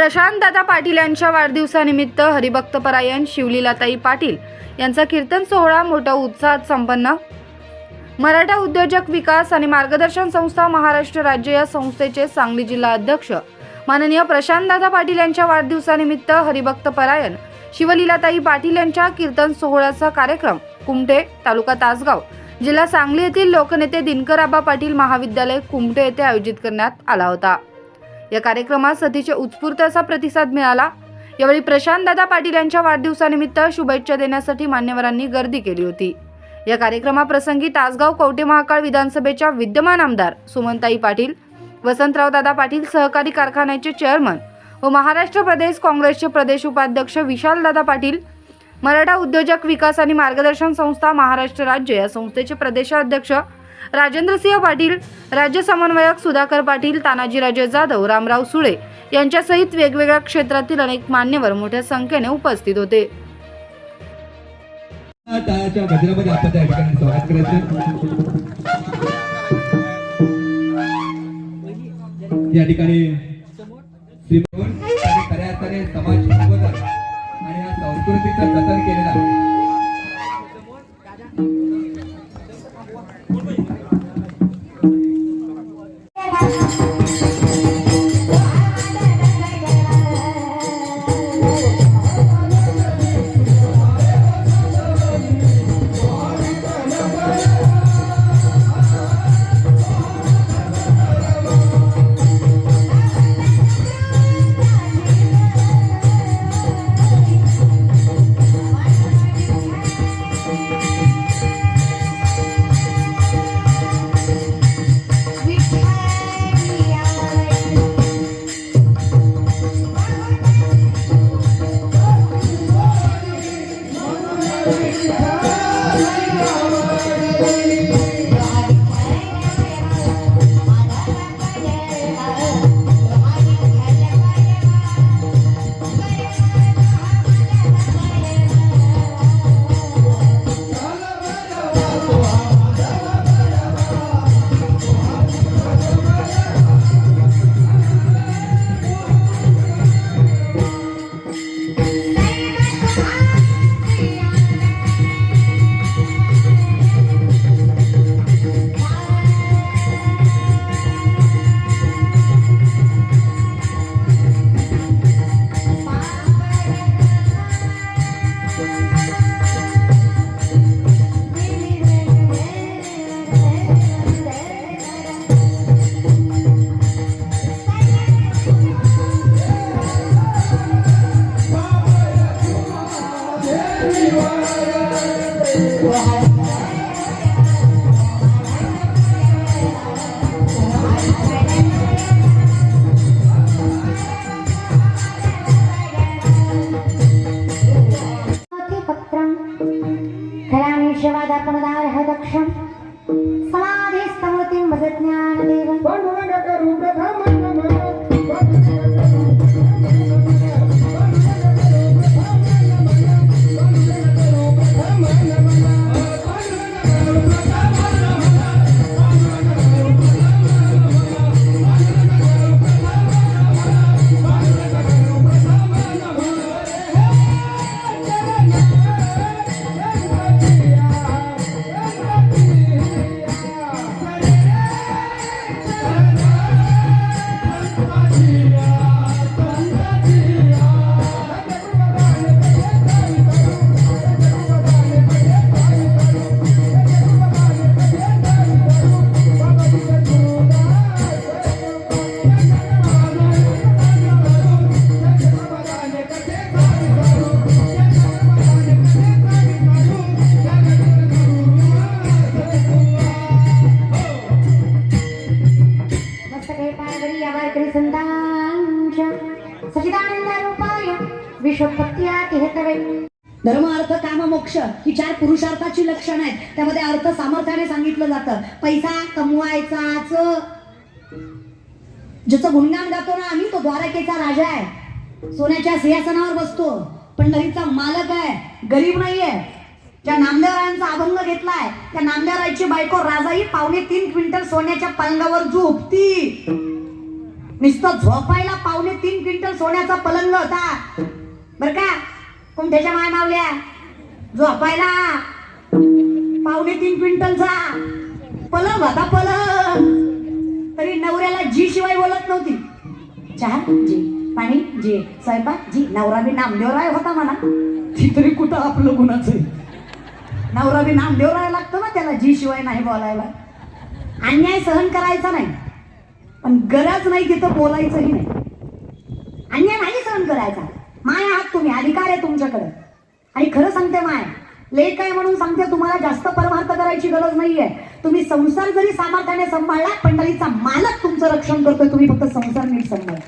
प्रशांतदादा पाटील यांच्या वाढदिवसानिमित्त हरिभक्तपरायण शिवलीलाताई पाटील यांचा कीर्तन सोहळा मोठ्या उत्साहात संपन्न. मराठा उद्योजक विकास आणि मार्गदर्शन संस्था महाराष्ट्र राज्य या संस्थेचे सांगली जिल्हा अध्यक्ष माननीय प्रशांतदादा पाटील यांच्या वाढदिवसानिमित्त हरिभक्तपरायण शिवलीलाताई पाटील यांच्या कीर्तन सोहळ्याचा कार्यक्रम कुमठे तालुका तासगाव जिल्हा सांगली येथील लोकनेते दिनकरआबा पाटील महाविद्यालय कुमठे येथे आयोजित करण्यात आला होता. या कार्यक्रमास सतीचे उत्स्फूर्त असा प्रतिसाद मिळाला. यावेळी प्रशांतदादा पाटील यांच्या वाढदिवसानिमित्त शुभेच्छा देण्यासाठी मान्यवरांनी गर्दी केली होती. या कार्यक्रमाप्रसंगी तासगाव कवटे महाकाळ विधानसभेच्या विद्यमान आमदार सुमनताई पाटील वसंतराव दादा पाटील सहकारी कारखान्याचे चेअरमन व महाराष्ट्र प्रदेश काँग्रेसचे प्रदेश उपाध्यक्ष विशालदादा पाटील मराठा उद्योजक विकास आणि मार्गदर्शन संस्था महाराष्ट्र राज्य या संस्थेचे प्रदेशाध्यक्ष राजेंद्रसिंह पाटील राज्य समन्वयक सुधाकर पाटील तानाजीराजे जाधव रामराव सुळे यांच्यासहित वेगवेगळ्या क्षेत्रातील अनेक मान्यवर मोठ्या संख्येने उपस्थित होते. या ठिकाणी श्रीमोहन आणि खऱ्या अर्थाने समाज आणि या संस्कृतीचा जतन केलेला आहे पत्रं लक्ष ही चार पुरुषार्थाची लक्षणं आहेत. त्यामध्ये अर्थ सामर्थ्याने सांगितलं जातं. पैसा कमवायचाच. ज्याचं गुणगान गातो ना आम्ही तो द्वारकेचा राजा आहे. सोन्याच्या सिंहासनावर बसतो. पंढरीचा मालक आहे. गरीब नाहीये. ज्या नामदेवरायांचा अभंग घेतलाय त्या नामदेवरायची बायको राजाही पावणे तीन क्विंटल सोन्याच्या पलंगावर झोपती. नुसतं झोपायला पावणे तीन क्विंटल सोन्याचा पलंग होता. बर का? कुंठ्याच्या माय मावल्या झोपायला. पावणे तीन क्विंटलचा. पलंग होता पलंग. तरी नवऱ्याला जी शिवाय बोलत नव्हती. चहा जी पाणी जी स्वयंपाक जी नवरा बी नामदेवराय होता म्हणा. ती तरी कुठं आपलं गुणाचं आहे? नवरा बी नामदेवराय लागतं ना त्याला जी शिवाय नाही बोलायला. अन्याय सहन करायचा नाही. पण गरज नाही तिथं बोलायचंही नाही. अन्याय नाही सहन करायचा. माय आहात तुम्ही अधिकार आहे तुमच्याकडे. आणि खरं सांगते माय लेख आहे म्हणून सांगते तुम्हाला जास्त परमार्थ करायची गरज नाहीये. तुम्ही संसार जरी सामर्थ्याने सांभाळला पंढरीचा मालक तुमचं रक्षण करतोय तुम्ही फक्त संसार नीट सांभाळा.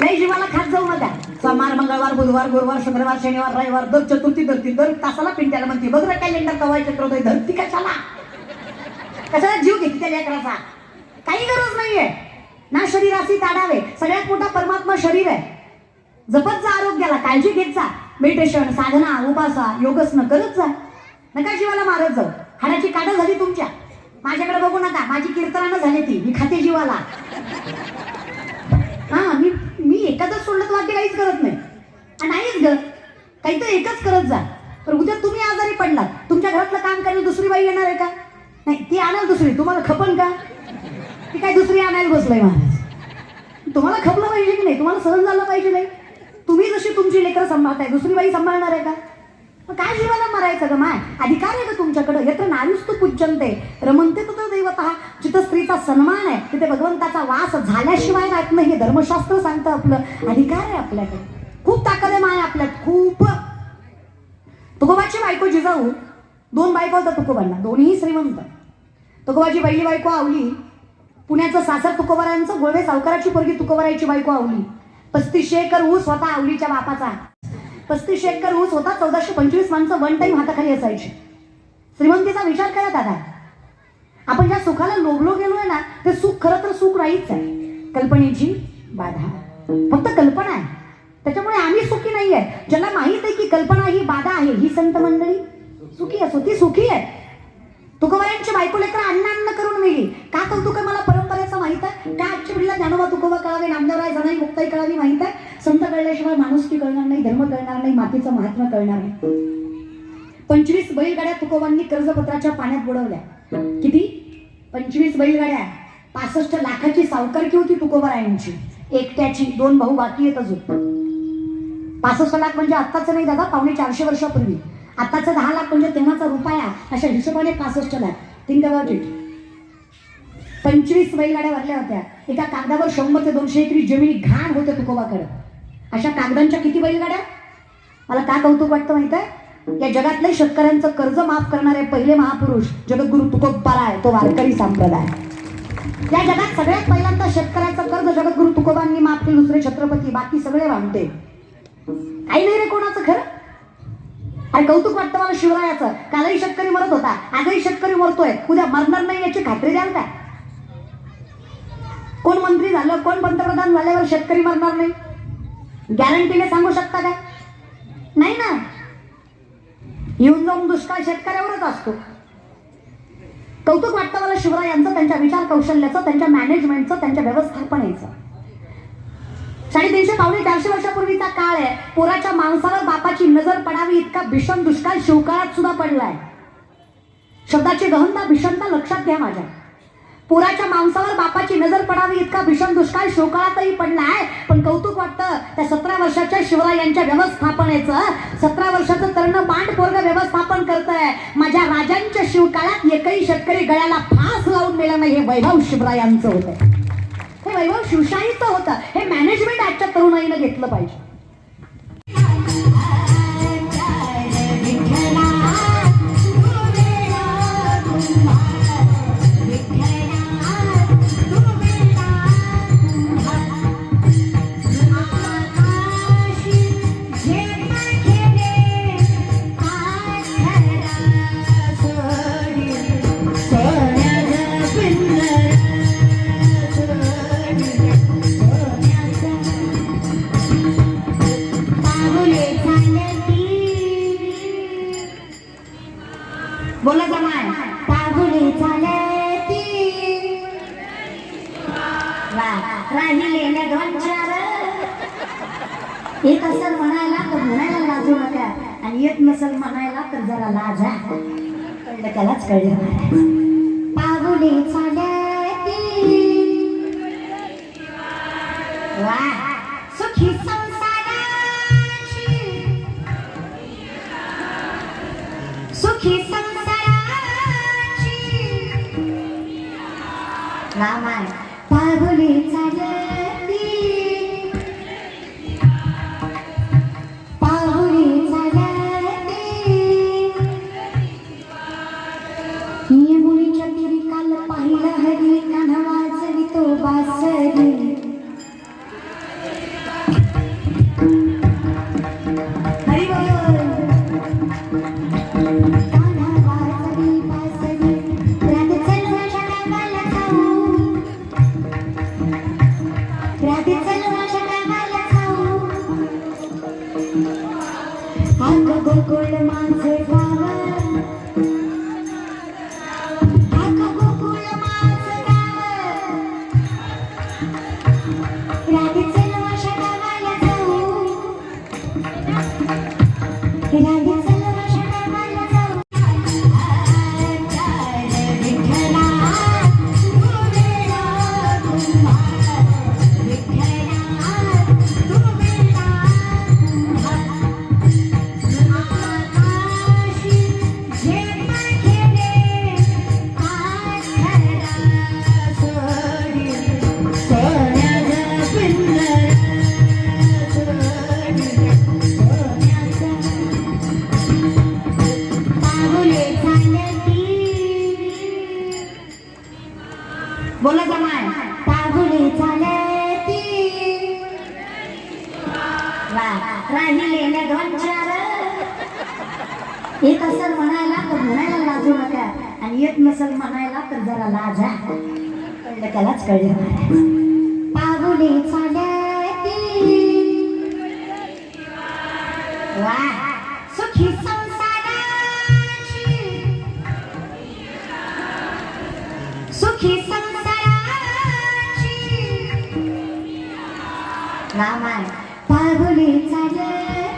नाही जीवाला खात जाऊ नका. सोमवार मंगळवार बुधवार गुरुवार शुक्रवार शनिवार रविवार दर चतुर्थी धरती दर तासाला पिंट्याला म्हणते बघ रे कॅलेंडर कवाय चक्र धरती कशाला? कशाला जीव घेते त्या लेकराचा? काही गरज नाहीये. ना शरीराशी ताडावे. सगळ्यात मोठा परमात्मा शरीर आहे. जपत जा आरोग्याला काळजी घेत जा. मेडिटेशन साधना उपासा योगसनं करत जा. नका जीवाला मारत जाऊ. हाडाची काढ झाली तुमच्या. माझ्याकडे बघू नका माझी कीर्तनानं झाली ती. मी खाते जीवाला. हा मी मी एखादं सोडलं तर बाकी काहीच करत नाही. आणि नाहीच ग. काही तर एकच करत जा. पण उद्या तुम्ही आजारी पडलात. तुमच्या घरातलं काम करायला दुसरी बाई येणार आहे का? नाही ती आणाल दुसरी. तुम्हाला खपन का? ती काय दुसरी आणायला बसलंय महाराज? तुम्हाला खपलं पाहिजे की नाही? तुम्हाला सहन झालं पाहिजे नाही? तुम्ही जशी तुमची लेकरं सांभाळताय दुसरी बाई सांभाळणार आहे का? मग काय जीवाला मरायचं ग माय? अधिकार आहे का तुमच्याकडे. यत्र तू पूज्यंते रमंते तर दैवत जिथं स्त्रीचा सन्मान आहे तिथे भगवंताचा वास झाल्याशिवाय राहत नाही. हे धर्मशास्त्र सांगतं आपलं. अधिकार आहे आपल्याकडे. खूप ताकद आहे माय आपल्यात. खूप. तुकोबाची बायको जिजाऊ दोन बायको होत्या तुकोबांना. दोन्ही श्रीमंत. तुकोबाची पहिली बायको आवली. पुण्याचं सासर तुकोबारांचं गोळवे सावकाराची पोरगी तुकोबारायची बायको आवली. पस्तीसशे एकर ऊस होता आवलीच्या बापाचा. पस्तीसशे एकर ऊस होता चौदाशे पंचवीस माणसं वन टाईम हाताखाली असायची. श्रीमंतीचा विचार करा दादा. आपण ज्या सुखाला लोभलो गेलोय ना ते सुख खरं तर सुख नाहीच आहे. कल्पनेची बाधा. फक्त कल्पना आहे. त्याच्यामुळे आम्ही सुखी नाही आहे ज्याला माहीत आहे की कल्पना ही बाधा आहे ही संत मंडळी. सुखी असो ती सुखी आहे. तुकोबायांची बायको लेकर अन्न अन्न करून मिली का कौतुक आहे मला परंपरेचं माहीत आहे? का आजच्या पिढीला ज्ञानोबा तुकोबा कळावे नामदेवराय जणाई मुक्ताई कळावी माहीत आहे? संत कळल्याशिवाय माणुसकी कळणार नाही धर्म कळणार नाही मातीचं महात्मा कळणार नाही. पंचवीस बैलगाड्या तुकोबांनी कर्जपत्राच्या पाण्यात बुडवल्या. किती? पंचवीस बैलगाड्या. पासष्ट लाखाची सावकारकी होती तुकोबारायांची. एकट्याची दोन भाऊ बाकी आहेत अजून. पासष्ट लाख म्हणजे आत्ताचं नाही दादा पावणे चारशे वर्षापूर्वी. आत्ताचं दहा लाख म्हणजे तेव्हाचा रुपया अशा हिशोबाने पासष्ट लाख. थिंक अबाउट इट पंचवीस बैलगाड्या भरल्या होत्या. एका कागदावर शंभर ते दोनशे एकरी जमिनी घाण होत्या तुकोबाकडे. अशा कागदांच्या किती बैलगाड्या मला का कौतुक वाटतं माहीत आहे? या जगातल्या शेतकऱ्यांचं कर्ज माफ करणारे पहिले महापुरुष जगद्गुरु तुकोबाला आहे तो वारकरी संप्रदाय. या जगात सगळ्यात पहिल्यांदा शेतकऱ्याचं कर्ज जगद्गुरु तुकोबांनी माफ केलं दुसरे छत्रपती बाकी सगळे भांडते काही नाही रे कोणाचं खरं? अरे कौतुक वाटतं मला शिवरायाचं. कालही शेतकरी मरत होता आजही शेतकरी मरतोय. उद्या मरणार नाही याची खात्री द्याल का कोण मंत्री झालं कोण पंतप्रधान झाल्यावर शेतकरी मरणार नाही? गॅरंटीने सांगू शकता काय? नाही ना. येऊन जाऊन दुष्काळ शेतकऱ्यावरच असतो. कौतुक वाटतं मला शिवरायांचं त्यांच्या विचार कौशल्याचं त्यांच्या मॅनेजमेंटचं त्यांच्या व्यवस्थापनेचं. साडेतीनशे पावणे चारशे वर्षापूर्वीचा काळ आहे. पोराच्या माणसावर बापाची नजर पडावी इतका भीषण दुष्काळ शिवकाळात सुद्धा पडलाय. शब्दाची गहनता भीषणता लक्षात घ्या माझ्या. पुराच्या मांसावर बापाची नजर पडावी इतका भीषण दुष्काळ शोकाळातही पडला आहे. पण कौतुक वाटतं त्या सतरा वर्षाच्या शिवरायांच्या व्यवस्थापनेचं. सतरा वर्षाचं तरुण बांड पोरग व्यवस्थापन करतंय. माझ्या राजांच्या शिवकाळात एकही शेतकरी गळ्याला फास लावून मेला नाही हे वैभव शिवरायांचं होतं. हे वैभव शिवशाहीचं होतं. हे मॅनेजमेंट आजच्या तरुणाईनं घेतलं पाहिजे. म्हणायला तर जरा लाज आहे. त्यालाच कळलं पाहुले सुखी संसाराची. सुखी पाहुले राहिले ना दोन चार एक असल म्हणायला तर म्हणायला लाजू नका. आणि एक नसल म्हणायला तर जरा लाजा. कळलं त्यालाच कळलं. पाहुले Ramayana. I believe in did.